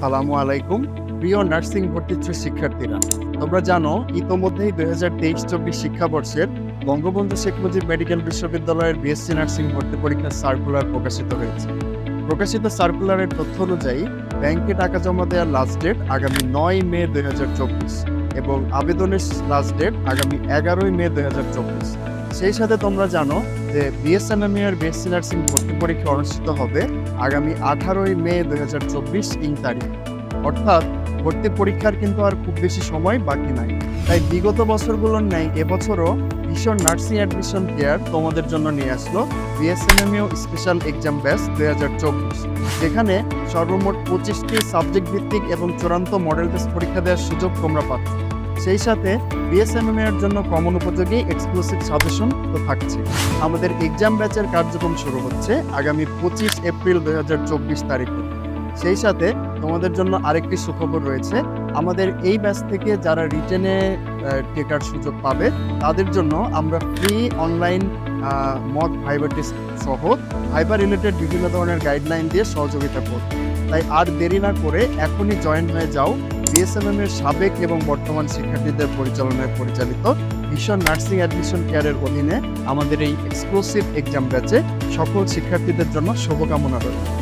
আসসালামু আলাইকুম। প্রিয় নার্সিং ভর্তিচ্ছু শিক্ষার্থীরা, তোমরা জানো, ইতোমধ্যেই দুই হাজার তেইশ চব্বিশ শিক্ষাবর্ষের বঙ্গবন্ধু শেখ মুজিব মেডিকেল বিশ্ববিদ্যালয়ের বিএসসি নার্সিং ভর্তি পরীক্ষার সার্কুলার প্রকাশিত হয়েছে। প্রকাশিত সার্কুলারের তথ্য অনুযায়ী, ব্যাংকে টাকা জমা দেওয়ার লাস্ট ডেট আগামী নয় মে দুই হাজার চব্বিশ এবং আবেদনের লাস্ট ডেট আগামী এগারোই মে দুই হাজার চব্বিশ। সেই সাথে তোমরা জানো যে বিএসএনএমএ এর বিএসসি নার্সিং ভর্তি পরীক্ষা অনুষ্ঠিত হবে আগামী আঠারোই মে দুই হাজার চব্বিশ তিন তারিখ। অর্থাৎ ভর্তি পরীক্ষার কিন্তু আর খুব বেশি সময় বাকি নাই। তাই বিগত বছরগুলোর ন্যায় এবছরও ভীষণ নার্সিং অ্যাডমিশন কেয়ার তোমাদের জন্য নিয়ে আসলো বিএসএনএমইউ স্পেশাল এক্সাম ব্যাচ দুই হাজার চব্বিশ। যেখানে সর্বমোট পঁচিশটি সাবজেক্ট ভিত্তিক এবং চূড়ান্ত মডেল টেস্ট পরীক্ষা দেওয়ার সুযোগ তোমরা পাচ্ছ। সেই সাথে বিএসএনএমএ এর জন্য কমন উপযোগী এক্সক্লুসিভ সাজেশন তো থাকছে। আমাদের এক্সাম ব্যাচের কার্যক্রম শুরু হচ্ছে আগামী পঁচিশ এপ্রিল দুই তারিখে। সেই সাথে তোমাদের জন্য আরেকটি সুখবর রয়েছে, আমাদের এই ব্যাচ থেকে যারা রিটেনে টেকার সুযোগ পাবে, তাদের জন্য আমরা ফ্রি অনলাইন মক ভাইবার টেস্ট সহ ভাইবার রিলেটেড বিভিন্ন ধরনের গাইডলাইন দিয়ে সহযোগিতা করব। তাই আর দেরি না করে এখনই জয়েন হয়ে যাও বিএসএমএম এর সাবেক এবং বর্তমান শিক্ষার্থীদের পরিচালনায় পরিচালিত ভীষণ নার্সিং অ্যাডমিশন কেয়ারের অধীনে আমাদের এই এক্সক্লুসিভ এক্সাম ব্যাচে সকল শিক্ষার্থীদের জন্য শুভকামনা রইল।